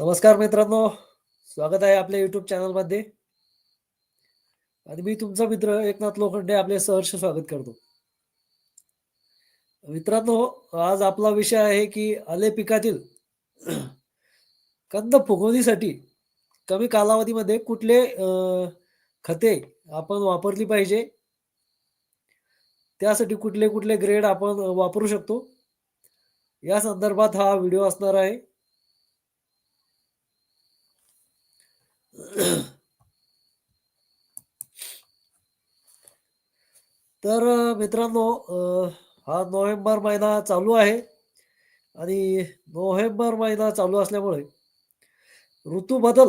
नमस्कार मित्रांनो स्वागत आहे आपल्या युट्यूब चॅनलमध्ये आणि मी तुमचा मित्र एकनाथ लोखंडे आपले सहर्ष स्वागत करतो. मित्रांनो आज आपला विषय आहे की आले पिकातील कंद फुगवणीसाठी कमी कालावधीमध्ये कुठले खते आपण वापरली पाहिजे? त्यासाठी कुठले कुठले ग्रेड आपण वापरू शकतो? या संदर्भात हा व्हिडिओ असणार आहे. तर मित्रांनो हा नोव्हेंबर महिना चालू आहे आणि नोव्हेंबर महिना चालू असल्यामुळे ऋतू बदल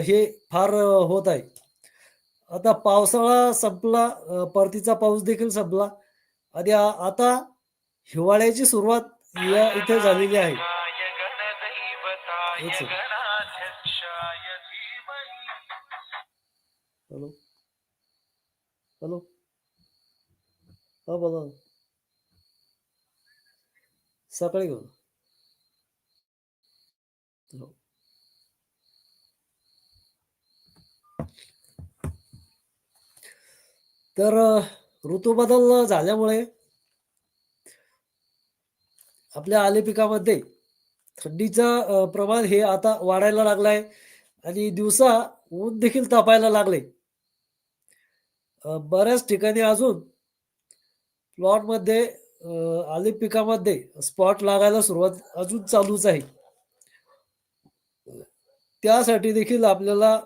हे फार होत आहे. आता पावसाळा संपला परतीचा पाऊस देखील संपला आणि आता हिवाळ्याची सुरुवात या इथे झालेली आहे. एक second. हॅलो हॅलो हा बोला सकाळी घेऊन हो. तर ऋतू बदल झाल्यामुळे आपल्या आले पिकामध्ये थंडीचं प्रमाण हे आता वाढायला लागलाय आणि दिवसा ऊन देखील तापायला लागले बऱ्याच ठिकाणी अजून प्लॉटमध्ये अ, आले पिकामध्ये स्पॉट लागायला सुरुवात अजून चालूच आहे. त्यासाठी देखील आपल्याला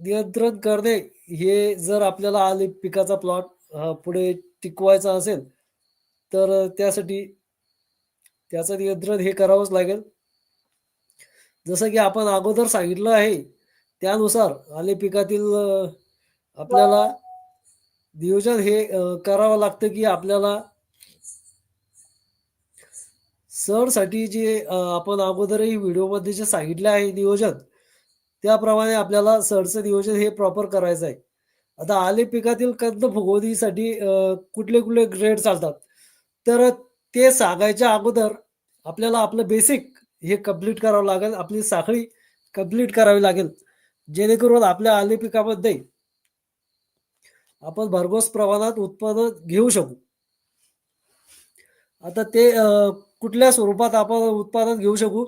नियंत्रण करणे हे जर आपल्याला आले पिकाचा प्लॉट पुढे टिकवायचा असेल तर त्यासाठी त्याचं नियंत्रण हे करावंच लागेल. जसं की आपण अगोदर सांगितलं आहे त्यानुसार आले पिकातील आपल्याला नियोजन हे करावं लागतं की आपल्याला सणसाठी जे आपण अगोदरही व्हिडिओमध्ये जे सांगितले आहे नियोजन त्याप्रमाणे आपल्याला सणचं नियोजन हे प्रॉपर करायचं आहे. आता आले पिकातील कंद फुगवणीसाठी कुठले कुठले ग्रेड चालतात? तर ते सांगायच्या अगोदर आपल्याला आपलं बेसिक हे कंप्लीट करावं लागेल. आपली साखळी कंप्लीट करावी लागेल. जेणेकरून आपल्या आले पिकामध्ये आपण भरघोस प्रमाणात उत्पादन घेऊ शकू. आता ते कुठल्या स्वरूपात आपण उत्पादन घेऊ शकू?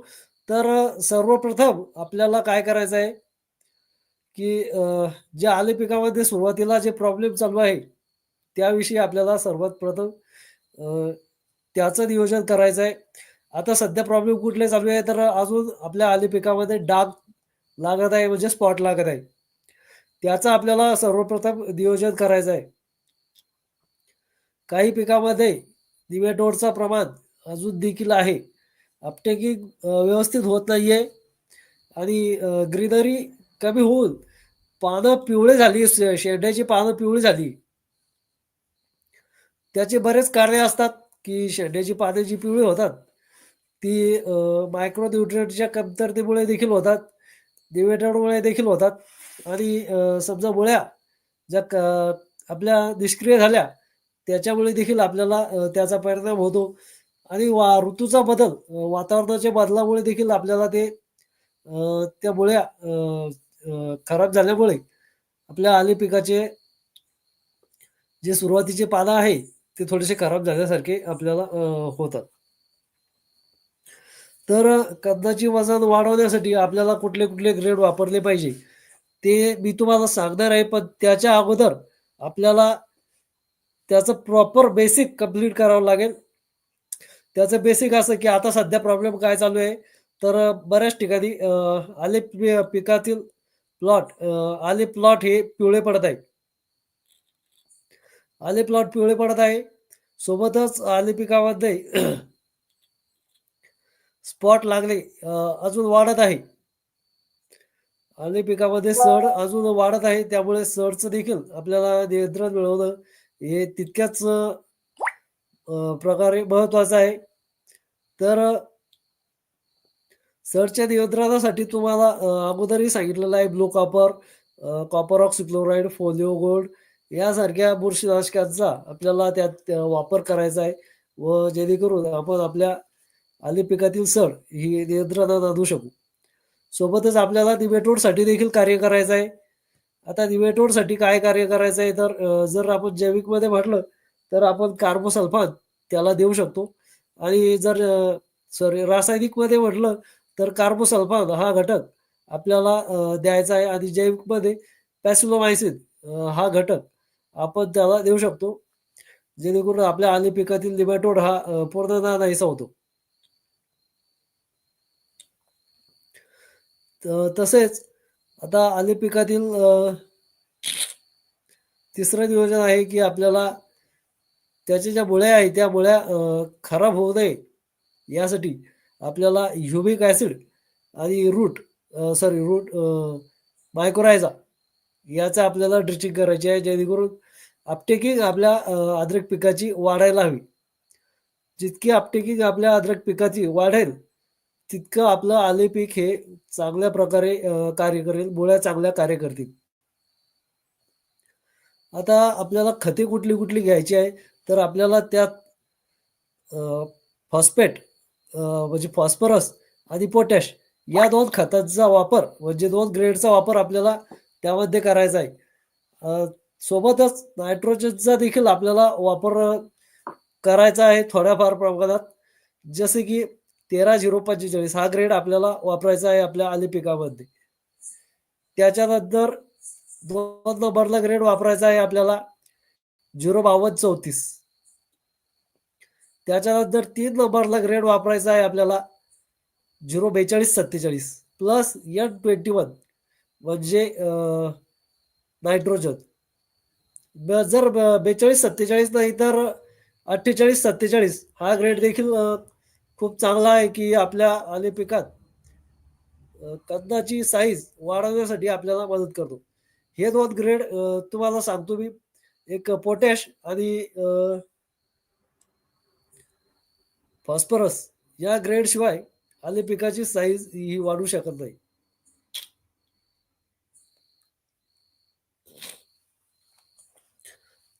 तर सर्वप्रथम आपल्याला काय करायचं आहे? की जे आले पिकामध्ये सुरुवातीला जे प्रॉब्लेम चालू आहे त्याविषयी आपल्याला सर्वात प्रथम त्याचं नियोजन करायचं आहे. आता सध्या प्रॉब्लेम कुठले चालू आहे? तर अजून आपल्या आले पिकामध्ये डाग लागत आहे म्हणजे स्पॉट लागत आहे. त्याचं आपल्याला सर्वप्रथम नियोजन करायचं आहे. काही पिकामध्ये निमेटोडचं प्रमाण अजून देखील आहे. अपटेकिंग व्यवस्थित होत नाहीये. आणि ग्रीनरी कमी होऊन पानं पिवळी झाली शेंड्याची पानं पिवळी झाली. त्याचे बरेच कारणे असतात की शेंड्याची पाने जी पिवळी होतात ती मायक्रो न्यूट्रिएंटच्या कमतरतेमुळे देखील होतात. निमेटोडमुळे देखील होतात. आणि समजा मुळ्या ज्या क- आपल्या निष्क्रिय झाल्या त्याच्यामुळे देखील आपल्याला त्याचा परिणाम होतो. आणि वा ऋतूचा बदल वातावरणाच्या बदलामुळे देखील आपल्याला ते त्या मुळ्या खराब झाल्यामुळे आपल्या आले पिकाचे जे सुरुवातीचे पानं आहे ते थोडेसे खराब झाल्यासारखे आपल्याला होतात. तर कंदाची वजन वाढवण्यासाठी आपल्याला कुठले कुठले ग्रेड वापरले पाहिजे? ते मी तुम्हाला सांगणार आहे पण त्याच्या अगोदर आपल्याला त्याचं प्रॉपर बेसिक कंप्लीट करावं लागेल. त्याचं बेसिक असं की आता सध्या प्रॉब्लेम काय चालू आहे? तर बऱ्याच ठिकाणी आले पिकातील प्लॉट आले प्लॉट हे पिवळे पडत आहे. आले प्लॉट पिवळे पडत आहे. सोबतच आले पिकामध्ये स्पॉट लागले अजून वाढत आहे. आले पिकामध्ये सड अजून वाढत आहे त्यामुळे सडचं देखील आपल्याला नियंत्रण मिळवणं हे तितक्याच प्रकारे महत्वाचं आहे. तर सडच्या नियंत्रणासाठी तुम्हाला अगोदरही सांगितलेलं आहे blue copper copper oxychloride folio gold यासारख्या बुरशीनाशकांचा आपल्याला त्यात वापर करायचा आहे व जेणेकरून आपण आपल्या आली पिकातील सड ही नियंत्रणात आणू शकू. सोबतच आपल्याला निमेटोडसाठी देखील कार्य करायचं आहे. आता निमेटोडसाठी काय कार्य करायचं आहे? तर जर आपण जैविकमध्ये म्हटलं तर आपण कार्बोसल्फान त्याला देऊ शकतो. आणि जर सॉरी रासायनिकमध्ये म्हटलं तर कार्बोसल्फान हा घटक आपल्याला द्यायचा आहे. आणि जैविकमध्ये पॅसिलोमायसिन हा घटक आपण त्याला देऊ शकतो. जेणेकरून आपल्या आली पिकातील निमॅटोड हा अ, पूर्णतः नाहीसा होतो. तसेच आता आले पिकातील तिसरं नियोजन आहे की आपल्याला त्याच्या ज्या मुळ्या आहेत त्या मुळ्या खराब होऊ नये यासाठी आपल्याला ह्युमिक ॲसिड आणि रूट सॉरी रूट मायक्रोरायझा याचा आपल्याला ड्रिचिंग करायची आहे जेणेकरून अपटेकिंग आपल्या अद्रक पिकाची वाढायला हवी. जितकी अपटेकिंग आपल्या अद्रक पिकाची वाढेल तितकं आपलं आले पीक हे चांगल्या प्रकारे कार्य करेल मुळ्या चांगल्या कार्य करतील. आता आपल्याला खते कुठली कुठली घ्यायची आहे? तर आपल्याला त्यात फॉस्फेट म्हणजे फॉस्फरस आणि पोटॅश या दोन खतांचा वापर म्हणजे दोन ग्रेडचा वापर आपल्याला त्यामध्ये करायचा आहे. सोबतच नायट्रोजनचा देखील आपल्याला वापर करायचा आहे थोड्याफार प्रमाणात. जसे की तेरा झिरो पंचेचाळीस हा ग्रेड आपल्याला वापरायचा आहे आपल्या आले पिकामध्ये त्याच्यानंतर दोन नंबरला ग्रेड वापरायचा आहे आपल्याला झिरो बावन्न चौतीस. त्याच्यानंतर तीन नंबरला ग्रेड वापरायचा आहे आपल्याला झिरो बेचाळीस सत्तेचाळीस प्लस एन ट्वेंटी वन म्हणजे नायट्रोजन जर बेचाळीस सत्तेचाळीस नाही तर अठ्ठेचाळीस सत्तेचाळीस हा ग्रेड देखील खूप चांगला आहे की आपल्या आले पिकात अ, कंदाची साईज वाढवण्यासाठी आपल्याला मदत करतो. हे दोन ग्रेड तुम्हाला सांगतो मी. एक पोटॅश आणि फॉस्फरस या ग्रेड शिवाय आले पिकाची साईज ही वाढू शकत नाही.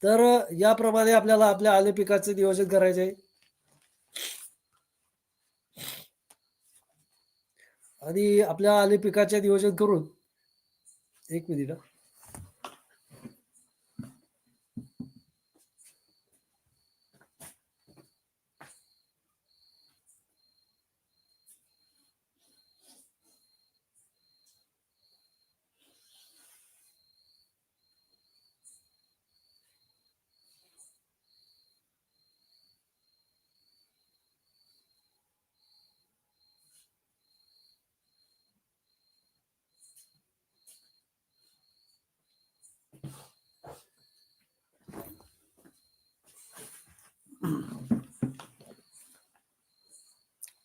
तर याप्रमाणे आपल्याला आपल्या आले पिकाचे नियोजन करायचे आहे. आणि आपल्या आले पिकाचे नियोजन करून. एक मिनिट.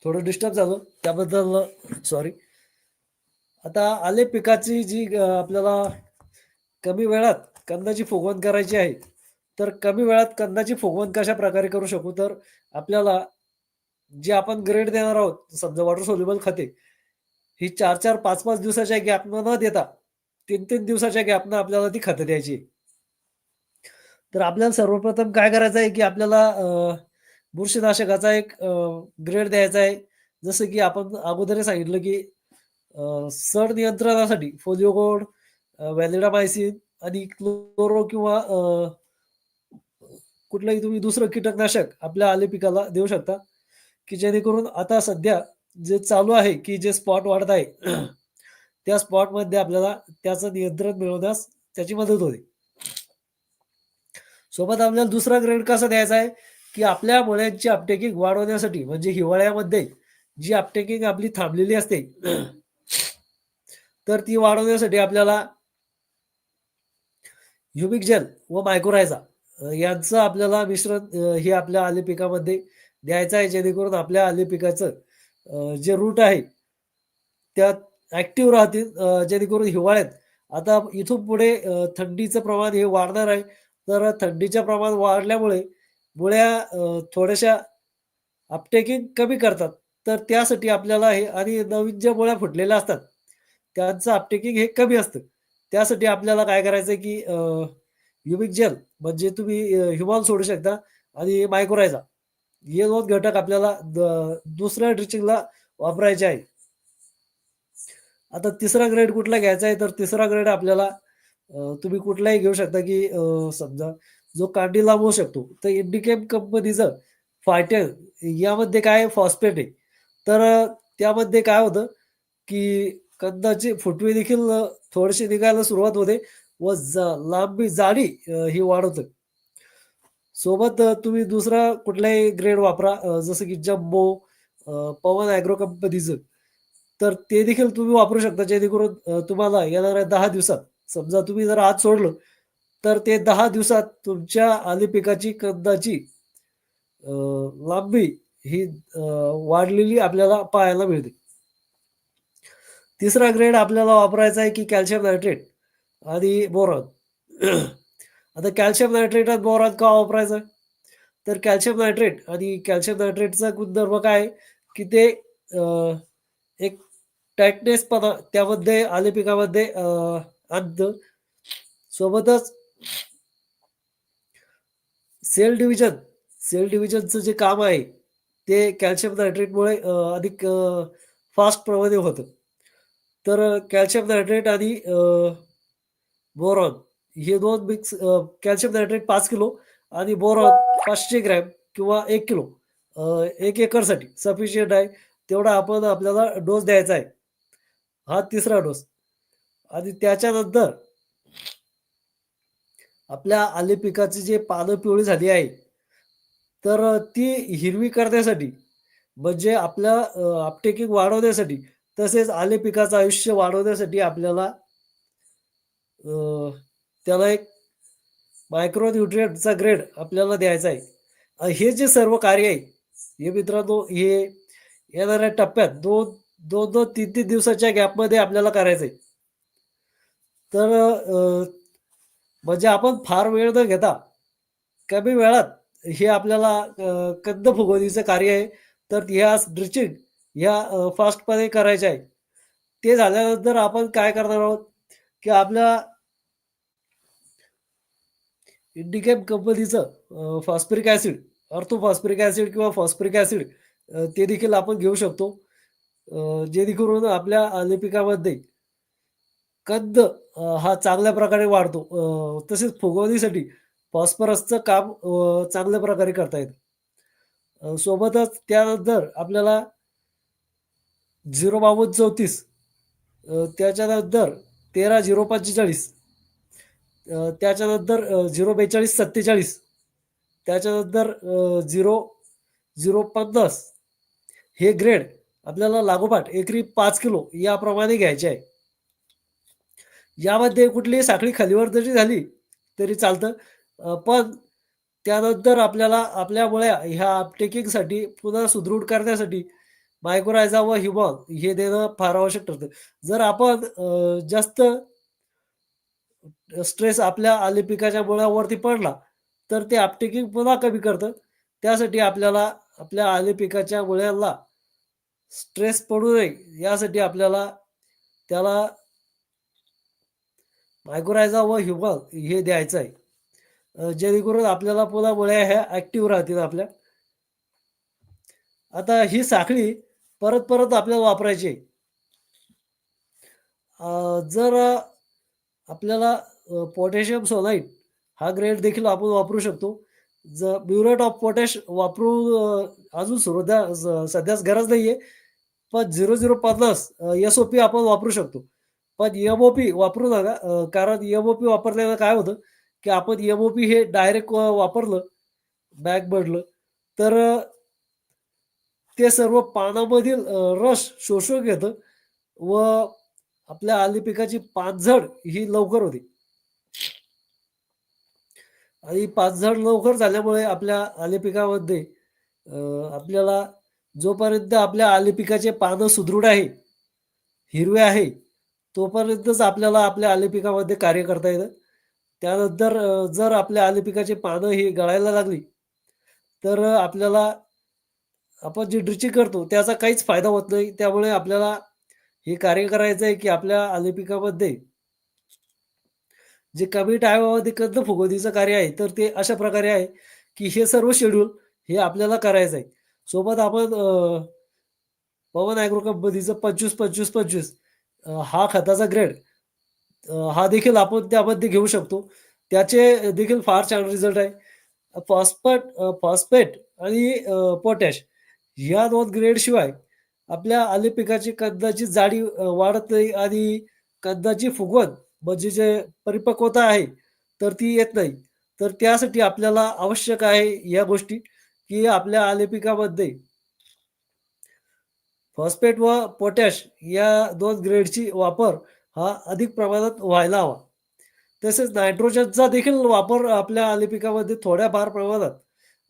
थोडं डिस्टर्ब झालं. त्याबद्दल सॉरी आता आले पिकाची जी आपल्याला कमी वेळात कंदाची फुगवण करायची आहे तर कमी वेळात कंदाची फुगवण कशा प्रकारे करू शकू? तर आपल्याला जे आपण ग्रेड देणार आहोत समजा वॉटर सोल्युबल खते ही चार चार पाच पाच दिवसाच्या गॅपनं न देता तीन तीन दिवसाच्या गॅपनं आपल्याला ती खतं द्यायची. आहे. तर आपल्याला सर्वप्रथम काय करायचं आहे की आपल्याला बुरशीनाशकाचा एक ग्रेड द्यायचा आहे. जसं की आपण अगोदर सांगितलं की सड नियंत्रणासाठी फोलिओ व्हॅलिडामायसिन आणि क्लोरो किंवा कुठलंही तुम्ही दुसरं कीटकनाशक आपल्या आले पिकाला देऊ शकता. की जेणेकरून आता सध्या जे चालू आहे की जे स्पॉट वाढत आहे त्या स्पॉटमध्ये आपल्याला त्याचं नियंत्रण मिळवण्यास त्याची मदत होते सोबत आपल्याला दुसरा ग्रेड कसा द्यायचा आहे? की आपल्या मुळ्यांची अपटेकिंग वाढवण्यासाठी म्हणजे हिवाळ्यामध्ये जी अपटेकिंग आपली थांबलेली असते तर ती वाढवण्यासाठी आपल्याला ह्युमिक जेल व मायक्रोरायझा यांचं आपल्याला मिश्रण हे आपल्या आले पिकामध्ये द्यायचं आहे जेणेकरून आपल्या आले पिकाचं जे रूट आहे त्यात ऍक्टिव्ह राहतील जेणेकरून हिवाळ्यात आता इथून पुढे थंडीचं प्रमाण हे वाढणार आहे. तर थंडीच्या प्रमाण वाढल्यामुळे मुळ्या थोड्याशा अपटेकिंग कमी करतात. तर त्यासाठी आपल्याला हे आणि नवीन ज्या मुळ्या फुटलेल्या असतात त्यांचं अपटेकिंग हे कमी असतं. त्यासाठी आपल्याला काय करायचं आहे की युमिक जेल म्हणजे तुम्ही ह्युमॉल सोडू शकता आणि मायक्रोरायझा हे दोन घटक आपल्याला द- दुसऱ्या ड्रिचिंगला वापरायचे आहे. आता तिसरा ग्रेड कुठला घ्यायचा आहे? तर तिसरा ग्रेड आपल्याला तुम्ही कुठलाही घेऊ शकता की समजा जो कांडी लांबवू शकतो तर इंडिकेम कंपनीचं फायटर यामध्ये काय फॉस्फेट आहे तर त्यामध्ये काय होतं की कंदाची फुटवे देखील थोडीशी निघायला सुरुवात होते व जा लांबी जाडी ही वाढवते सोबत तुम्ही दुसरा कुठलाही ग्रेड वापरा जसं की जम्बो, पवन ॲग्रो कंपनीचं. तर ते देखील तुम्ही वापरू शकता जेणेकरून तुम्हाला येणाऱ्या दहा दिवसात समजा तुम्ही जर आज सोडलं, तर ते दहा दिवसात तुमच्या आली पिकाची कंदाची लांबी ही वाढलेली आपल्याला पाहायला मिळते. तिसरा ग्रेड आपल्याला वापरायचा आहे की कॅल्शियम नायट्रेट आणि बोरॉन. आता कॅल्शियम नायट्रेट आणि बोरॉन का वापरायचं? तर कॅल्शियम नायट्रेट आणि कॅल्शियम नायट्रेटचा गुणधर्म काय आहे, की ते एक टाइटनेसपणा त्यामध्ये आले पिकामध्ये अ, सोबतच सेल डिव्हिजन, सेल डिव्हिजनचं जे काम आहे, ते कॅल्शियम नायट्रेटमुळे अधिक फास्ट प्रमाणे होतं. तर कॅल्शियम नायट्रेट आणि बोरॉन हे दोन मिक्स कॅल्शियम नायट्रेट पाच किलो आणि बोरॉन पाचशे ग्रॅम किंवा एक किलो एक एकरसाठी सफिशियंट आहे. तेवढा आपण आपल्याला डोस द्यायचा आहे. हा तिसरा डोस आणि त्याच्यानंतर आपल्या आले पिकाची जे पानं पिवळी झाली आहे, तर ती हिरवी करण्यासाठी म्हणजे आपल्या आपटेकिंग अपटेकिंग वाढवण्यासाठी तसेच आले पिकाचं आयुष्य वाढवण्यासाठी आपल्याला त्याला एक मायक्रो न्यूट्रिएंटचा ग्रेड आपल्याला द्यायचा आहे. हे जे सर्व कार्य आहे, हे मित्रांनो हे येणाऱ्या टप्प्यात 2 2-2, 3-3 दिवसाच्या गॅपमध्ये आपल्याला करायचं आहे. तर म्हणजे आपण फार वेळ न घेता कमी वेळात हे आपल्याला कंद फुगवणीचं कार्य आहे. तर ह्या ड्रिचिंग ह्या फास्टमध्ये करायचे आहे. ते झाल्यानंतर आपण काय करणार आहोत, की आपल्या इंडिकेम कंपनीचं phosphoric phosphoric acid, ortho phosphoric acid किंवा फॉस्फरिक ॲसिड ते देखील आपण घेऊ शकतो. जेणेकरून आपल्या आले पिकामध्ये कंद हा चांगल्या प्रकारे वाढतो. तसेच फुगवणीसाठी फॉस्फरसचं काम चांगल्या प्रकारे करता येतं. सोबतच त्यानंतर आपल्याला झिरो 05234 चौतीस त्याच्यानंतर तेरा झिरो पंचेचाळीस त्याच्यानंतर झिरो बेचाळीस सत्तेचाळीस त्याच्यानंतर झिरो झिरो पन्नास हे ग्रेड आपल्याला लागोपाठ एकरी पाच किलो याप्रमाणे घ्यायचे आहे. यामध्ये कुठलीही साखळी खालीवर जरी झाली तरी चालतं. पण त्यानंतर आपल्याला आपल्या मुळ्या ह्या अपटेकिंगसाठी पुन्हा सुदृढ करण्यासाठी मायक्रोरायझा व हिमॉल हे देणं फार आवश्यक ठरतं. जर आपण जास्त स्ट्रेस आपल्या आले पिकाच्या मुळावरती पडला, तर ते अपटेकिंग पुन्हा कमी करतं. त्यासाठी आपल्याला आपल्या आले पिकाच्या मुळ्यांना स्ट्रेस पडू नये यासाठी आपल्याला त्याला मायक्रोरायझा व ह्युमल हे द्यायचं आहे. जेणेकरून आपल्याला पुन्हा मुळ्या ह्या ॲक्टिव्ह राहतील आपल्या. आता ही साखळी परत-परत आपल्याला वापरायची आहे. जर आपल्याला पोटॅशियम सोलाईट हा ग्रेड देखील आपण वापरू शकतो. जर म्युरेट ऑफ पोटॅश वापरू अजून सुरुद्या स सध्याच गरज नाहीये. पण 0050 अ, एस-ओ-पी आपण वापरू शकतो. पण एम-ओ-पी वापरू नका. कारण एम-ओ-पी वापरल्यानं काय होतं, की आपण एम-ओ-पी हे डायरेक्ट वापरलं बॅग बडलं तर ते सर्व पानामधील रस शोषून घेतं व आपल्या आली पिकाची पानझड ही लवकर होती आणि पानझड लवकर झाल्यामुळे आपल्या आली पिकामध्ये आपल्याला जोपर्यंत आपल्या आली पिकाचे पानं सुदृढ आहे, हिरवे आहे, तोपर्यंतच आपल्याला आपल्या आले पिकामध्ये कार्य करता येतं. त्यानंतर जर आपल्या आले पिकाची पानं ही गळायला लागली, तर आपल्याला आपण जी ड्रिचिंग करतो त्याचा काहीच फायदा होत नाही. त्यामुळे आपल्याला हे कार्य करायचं आहे, की आपल्या आले पिकामध्ये जे कमी टायमामध्ये कंद फुगवतीचं कार्य आहे, तर ते अशा प्रकारे आहे, की हे सर्व शेड्यूल हे आपल्याला करायचं आहे. सोबत आपण पवन ॲग्रो कंपनीचं पंचवीस पंचवीस पंचवीस हा खताचा ग्रेड हा देखील आपण त्यामध्ये घेऊ शकतो. त्याचे देखील फार छान रिझल्ट आहे. फॉस्फेट फॉस्फेट आणि पोटॅश या दोन ग्रेडशिवाय आपल्या आले पिकाची कंदाची जाडी वाढत नाही आणि कंदाची फुगवण म्हणजे जे परिपक्वता आहे, तर ती येत नाही. तर त्यासाठी आपल्याला आवश्यक आहे या गोष्टी, की आपल्या आले पिकामध्ये फॉस्फेट व पोटॅश या दोन ग्रेडची वापर हा अधिक प्रमाणात व्हायला हवा. तसेच नायट्रोजनचा देखील वापर आपल्या आली पिकामध्ये थोड्याफार प्रमाणात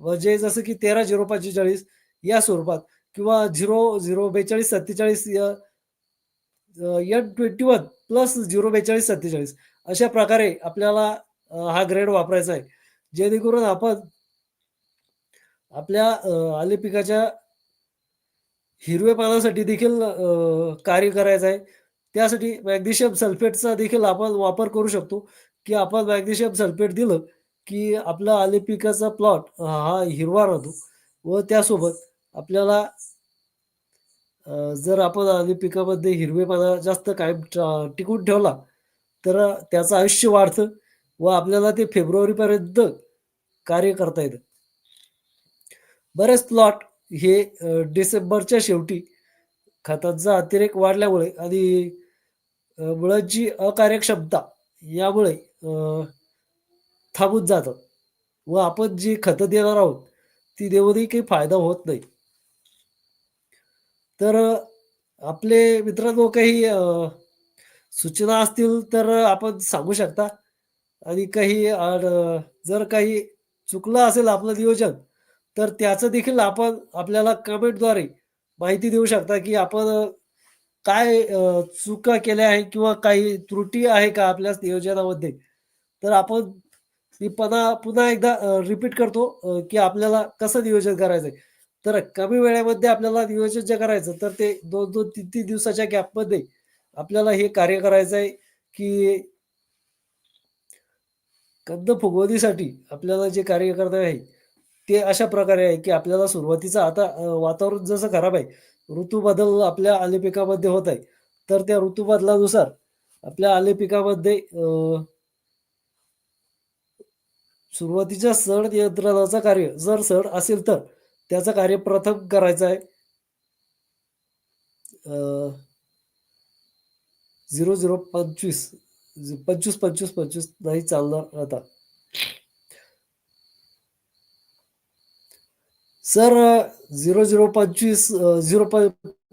म्हणजे जसं की 13-045 या स्वरूपात किंवा झिरो झिरो बेचाळीस सत्तेचाळीस एन ट्वेंटी वन प्लस 042-47 अशा प्रकारे आपल्याला हा ग्रेड वापरायचा आहे. जेणेकरून आपण आपल्या आली पिकाच्या हिरवेपणासाठी देखील कार्य करायचं आहे. त्यासाठी मॅग्नेशियम सल्फेटचा देखील आपण वापर करू शकतो, की आपण मॅग्नेशियम सल्फेट दिलं, की आपला आले पिकाचा प्लॉट हा हिरवा राहतो व त्यासोबत आपल्याला जर आपण आले पिकामध्ये हिरवेपणा जास्त कायम टिकून ठेवला, तर त्याचं आयुष्य वाढतं व आपल्याला ते फेब्रुवारीपर्यंत कार्य करता येतं. बरेच प्लॉट हे डिसेंबरच्या शेवटी खतांचा अतिरेक वाढल्यामुळे आणि मुळांची अकार्यक्षमता यामुळे थांबून जातात व आपण जी खतं देणार आहोत, ती देऊनही काही फायदा होत नाही. तर आपले मित्रांनो काही सूचना असतील तर आपण सांगू शकता आणि काही जर काही चुकलं असेल आपलं नियोजन, तर त्याचं देखील आपण आपल्याला कमेंटद्वारे माहिती देऊ शकता, की आपण काय चुका केल्या आहे किंवा काही त्रुटी आहे का आपल्या नियोजनामध्ये? तर आपण मी पुन्हा पुन्हा एकदा रिपीट करतो की आपल्याला कसं नियोजन करायचंय. तर कमी वेळेमध्ये आपल्याला नियोजन जे करायचं, तर ते 2-2, 3-3 दिवसाच्या गॅपमध्ये आपल्याला हे कार्य करायचं आहे, की कंद फुगवणीसाठी आपल्याला जे कार्य करता आहे, ते अशा प्रकारे आहे, की आपल्याला सुरुवातीचं आता वातावरण जसं खराब आहे, ऋतू बदल आपल्या आले पिकामध्ये होत आहे. तर त्या ऋतू बदलानुसार आपल्या आले पिकामध्ये सुरुवातीच्या सड नियंत्रणाचं कार्य जर सड असेल तर त्याचं कार्य प्रथम करायचं आहे. झिरो झिरो पंचवीस पंचवीस पंचवीस पंचवीस नाही चालणार आता. सर अ, 0-0-25 अ, 0 प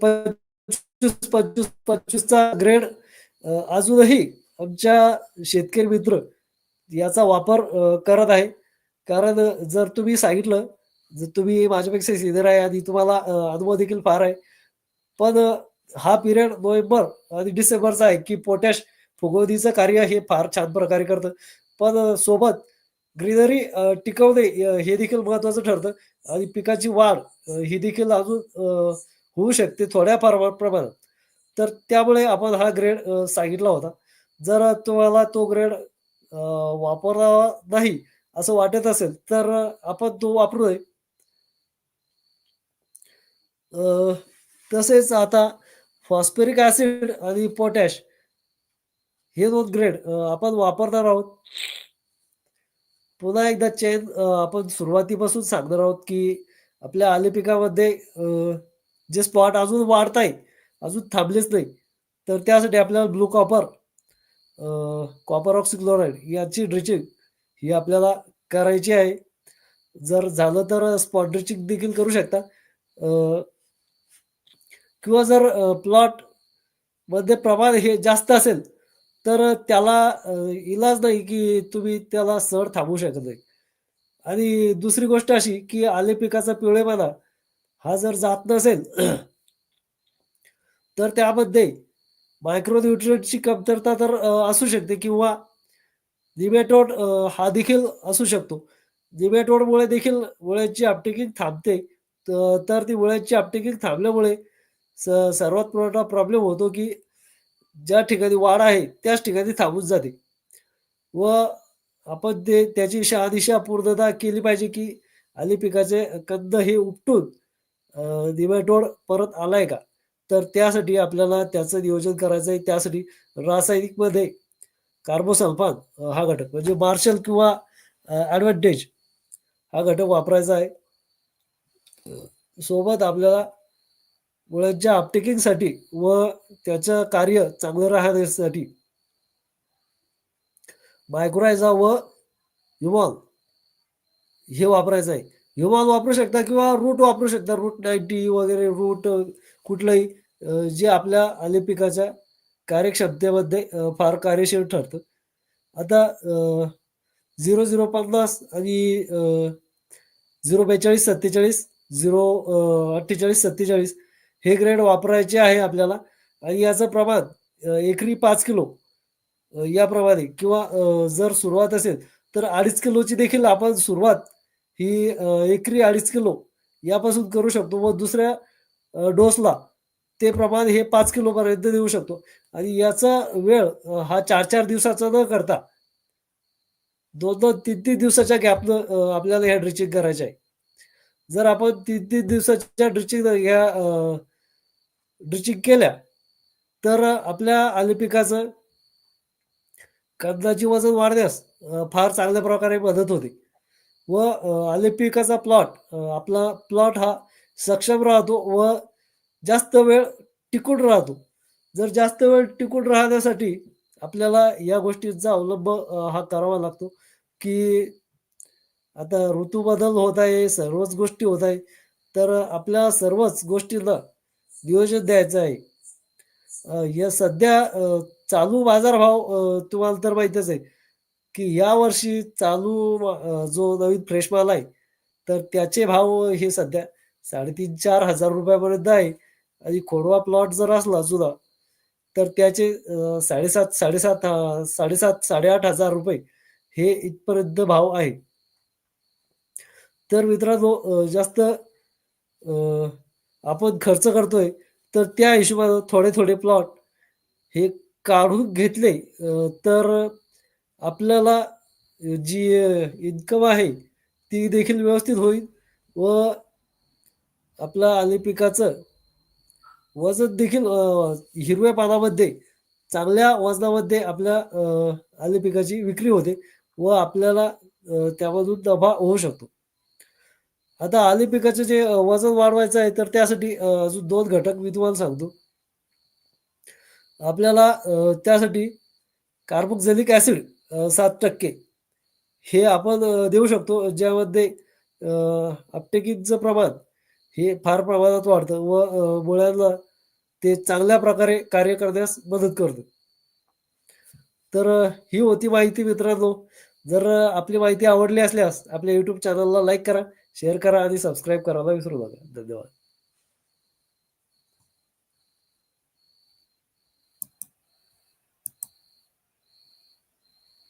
25-25-25चा ग्रेड अजूनही आमच्या शेतकरी मित्र याचा वापर करत आहे. कारण जर तुम्ही सांगितलं, जर तुम्ही माझ्यापेक्षा सिनियर आहे आणि तुम्हाला अनुभव देखील फार आहे. पण हा पिरियड नोव्हेंबर आणि डिसेंबरचा आहे, की पोटॅश फुगवणीचं कार्य हे फार छान प्रकारे करतं. पण सोबत ग्रीनरी टिकवणे हे देखील महत्त्वाचं ठरतं आणि पिकाची वाढ ही देखील अजून होऊ शकते थोड्याफार प्रमाणात. तर त्यामुळे आपण हा ग्रेड सांगितला होता. जर तुम्हाला तो ग्रेड वापरला वापरावा नाही असं वाटत असेल, तर आपण तो वापरू नये. तसेच आता फॉस्फेरिक ॲसिड आणि पोटॅश हे दोन ग्रेड आपण वापरणार आहोत. पुन्हा एकदा चैन आपण सुरुवातीपासून सांगणार आहोत, की आपल्या आले पिकामध्ये जे स्पॉट अजून वाढतायत, अजून थांबलेच नाही. तर त्यासाठी आपल्याला ब्लू कॉपर कॉपर ऑक्सिक्लोराईड याची ड्रिचिंग ही आपल्याला करायची आहे. जर झालं तर स्पॉट ड्रिचिंग देखील करू शकता. किंवा जर प्लॉट प्लॉटमध्ये प्रमाण हे जास्त असेल, तर त्याला इलाज नाही, की तुम्ही त्याला सर थांबवू शकत नाही. आणि दुसरी गोष्ट अशी, की आले पिकाचा पिवळेपणा हा जर जात नसेल, तर त्यामध्ये मायक्रोन्युट्रियची कमतरता तर असू शकते किंवा निमॅटोड हा देखील असू शकतो. निमॅटोडमुळे देखील मुळ्यांची अपटेकिंग थांबते. तर ती मुळ्यांची अपटेकिंग थांबल्यामुळे स सर्वात मोठा प्रॉब्लेम होतो, की ज्या ठिकाणी वाढ आहे, त्याच ठिकाणी थांबून जाते. व आपण ते त्याची शहादिशा पूर्णता केली पाहिजे, की आली पिकाचे कंद हे उपटून अ, निमॅटोड परत आलाय का? तर त्यासाठी आपल्याला त्याचं नियोजन करायचं आहे. त्यासाठी रासायनिकमध्ये कार्बोसल्फान हा घटक म्हणजे मार्शल किंवा ॲडव्हान्टेज हा घटक वापरायचा आहे. सोबत आपल्याला मुळांच्या अपटेकिंगसाठी व त्याचं कार्य चांगलं राहण्यासाठी मायक्रोयझा व ह्युमॉल हे वापरायचं आहे. ह्युमॉल वापरू शकता किंवा रूट वापरू शकता. रूट नाईन्टी वगैरे रूट कुठलंही जे आपल्या आले पिकाच्या कार्यक्षमतेमध्ये फार कार्यशील ठरतं. आता झिरो झिरो पन्नास आणि झिरो बेचाळीस सत्तेचाळीस झिरो अठ्ठेचाळीस सत्तेचाळीस हे ग्रेड वापरायचे आहे आपल्याला. आणि याचं प्रमाण एकरी पाच किलो याप्रमाणे किंवा जर सुरुवात असेल तर अडीच किलोची देखील आपण सुरुवात ही एकरी अडीच किलो यापासून करू शकतो. व दुसऱ्या डोसला ते प्रमाण हे पाच किलोपर्यंत देऊ शकतो. आणि याचा वेळ हा चार चार दिवसाचा न करता दोन दोन तीन तीन दिवसाच्या गॅपनं आपल्याला ह्या ड्रिचिंग करायचं आहे. जर आपण तीन तीन दिवसाच्या ड्रिचिंग ह्या ड्रिचिंग केल्या. तर आपल्या आले पिकाचं कंदाची वजन वाढण्यास फार चांगल्या प्रकारे मदत होते. व अ, आले पिकाचा प्लॉट आपला प्लॉट हा सक्षम राहतो व जास्त वेळ टिकून राहतो. जर जास्त वेळ टिकून राहण्यासाठी आपल्याला या गोष्टींचा अवलंब हा करावा लागतो की आता ऋतू बदल होत आहे सर्वच गोष्टी होत आहे. तर आपल्या सर्वच गोष्टींना नियोजन द्यायचं आहे. या सध्या चालू बाजारभाव तुम्हाला तर माहीतच आहे की या वर्षी चालू मा- जो नवीन फ्रेश माल आहे तर त्याचे भाव हे सध्या साडेतीन चार हजार रुपयापर्यंत आहे आणि खोडवा प्लॉट जर असला जुना तर त्याचे साडेसात साडेसात साडेसात साडेआठ हजार रुपये हे इथपर्यंत भाव आहे. तर मित्रांनो जास्त आपण खर्च करतोय तर त्या हिशोबानं थोडे थोडे प्लॉट हे काढून घेतले. तर आपल्याला जी इन्कम आहे ती देखील व्यवस्थित होईल व आपल्या आले पिकाचं वजन देखील हिरव्या पानामध्ये चांगल्या वजनामध्ये आपल्या आले पिकाची विक्री होते व आपल्याला त्यामधून नफा होऊ शकतो. आता आले पिकाचे जे वजन वाढवायचं आहे तर त्यासाठी अजून दोन घटक मी तुम्हाला सांगतो. आपल्याला त्यासाठी कार्बोक्झेलिक ॲसिड सात टक्के. हे आपण देऊ शकतो ज्यामध्ये आपटेकींचं प्रमाण हे फार प्रमाणात वाढतं व मुळ्यांना ते चांगल्या प्रकारे कार्य करण्यास मदत करतं. तर ही होती माहिती मित्रांनो. जर आपली माहिती आवडली असल्यास आपल्या यूट्यूब चॅनलला लाईक करा. शेअर करा आधी सबस्क्राईब करायला विसरू नका. धन्यवाद.